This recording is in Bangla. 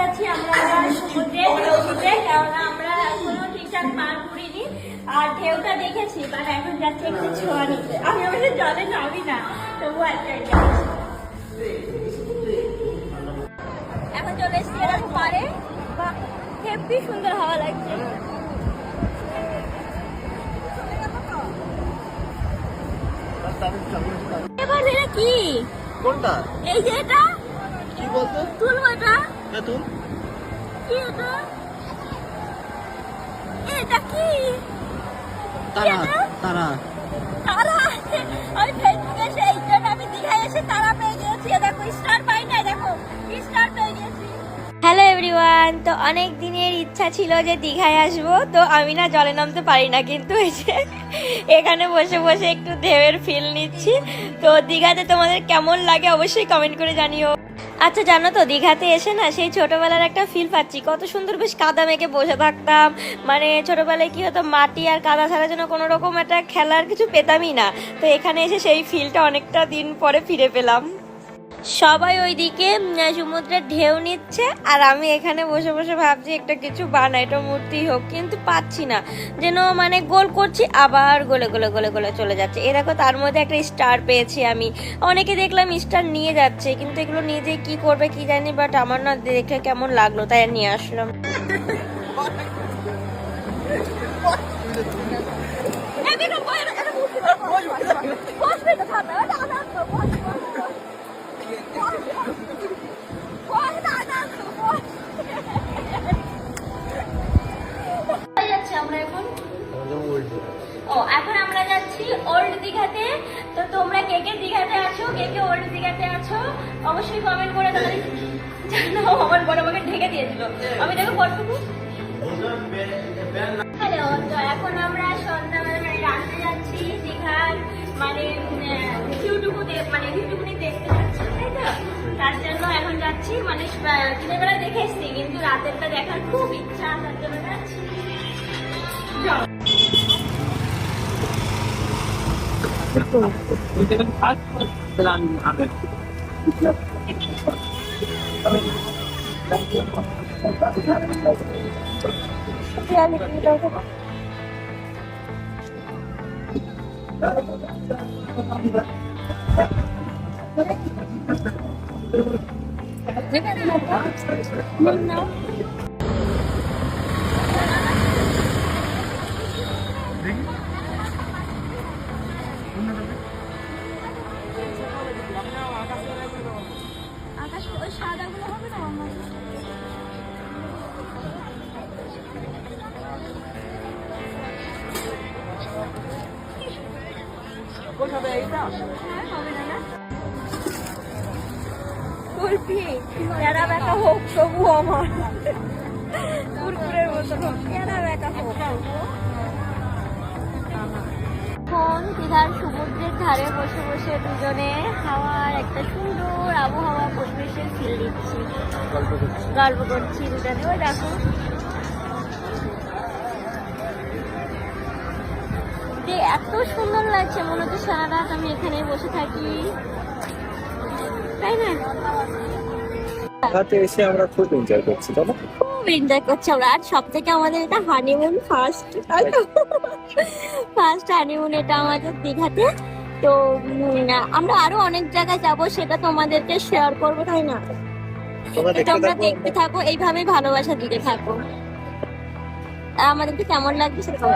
যাচ্ছি আমরা সমুদ্রে সমুদ্রে কেননা আমরা এখনও ঠিকঠাক মার ঘুরিনি। আর ঢেউটা দেখেছি বাট এখন যাচ্ছি একটু ছোঁয়া নিতে। আমি আমাদের জলে নামি না তবু একটা এখন চলে এসছি এরকম পারে। হেব্বি সুন্দর হাওয়া লাগছে। এবার এটা কি? কোনটা? এই যে এটা? বলতো? এটা নতুন কি এটা এটা কি? তারা তারা। তারা? আমি ফেসবুকে জন্য আমি দীঘায় এসে তারা পেয়ে গেছি দেখো স্টার পাই না দেখো। স্টার পেয়ে গেছি হ্যালো এভরিওয়ান তো অনেক দিনের ইচ্ছা ছিল যে দীঘায় আসব তো আমি না জলে নামতে পারি না কিন্তু এই যে এখানে বসে বসে একটু ঢেউয়ের ফিল নিচ্ছি। তো দীঘাতে তোমাদের কেমন লাগে অবশ্যই কমেন্ট করে জানিও। আচ্ছা জানো তো, দীঘাতে এসে না সেই ছোটবেলার একটা ফিল পাচ্ছি। কত সুন্দর বেশ কাদা মেঘে বসে থাকতাম। মানে ছোটবেলায় কি হতো, মাটি আর কাদা ছাড়া যেন কোনো রকম একটা খেলার কিছু পেতামই না। তো এখানে এসে সেই ফিলটা অনেকটা দিন পরে ফিরে পেলাম। সবাই ওইদিকে সমুদ্রের ঢেউ নিচ্ছে, আর আমি এখানে বসে বসে ভাবছি একটা কিছু বানাই এটা মূর্তি হোক, কিন্তু পাচ্ছি না। যেন মানে গোল করছি, আবার গলে, গোলে গোলে, গলে চলে যাচ্ছে। এ দেখো, তার মধ্যে একটা স্টার পেয়েছি আমি। অনেকে দেখলাম স্টার নিয়ে যাচ্ছে, কিন্তু এগুলো যে কি করবে কি জানি বাট আমার না দেখে কেমন লাগল, তাই নিয়ে আসলাম। কে কে দীঘাতে আছো? কে কে ওল্ড দীঘাতে আছো? অবশ্যই কমেন্ট করে তাহলে জানাও আমার বড় আমাকে ঢেকে দিয়েছিল। আমি দেখো কতটুকু। হ্যালো তো এখন আমরা সন্ধ্যাবেলা মানে রাত্রে যাচ্ছি দীঘার মানে ভিউটুকু মানে ভিউটুকুনি দেখতে যাচ্ছি, তাই তো? তার জন্য এখন যাচ্ছি মানে দিনের বেলা দেখে এসছি, কিন্তু রাতেরটা দেখার খুব ইচ্ছা, তার জন্য যাচ্ছি। Ito. Kaya nakita ko. Dito na ba? Ngayon na? সাদাগুলো হবে না আমার হ্যাঁ, হবে না না? কুলফি এরা বেটা হোক তবু আমার। কুরকুরের মতো হোক এরা বেটা হোক। এখন দীঘার সমুদ্রের ধারে বসে বসে দুজনে হাওয়ার একটা সুন্দর আবহাওয়া পরিবেশের ফিল দিচ্ছি। গল্প করছি। দুজনে। ওই দেখো। এত সুন্দর লাগছে। মনে হচ্ছে সারা রাত আমি এখানে বসে থাকি। তাই না? হাতে এসে আমরা খুব এনজয় করছি তাই না? খুব এনজয় করছি আমরা। আর সব থেকে আমাদের এটা হানিমুন ফার্স্ট ফার্স্ট হানিমুন এটা আমাদের দীঘাতে। তো আমরা আরও অনেক জায়গায় যাব সেটা তোমাদেরকে শেয়ার করব তাই না? তোমরা দেখতে থাকো। এইভাবেই ভালোবাসা দিতে থাকো। আমাদেরকে কেমন লাগছে সেটা।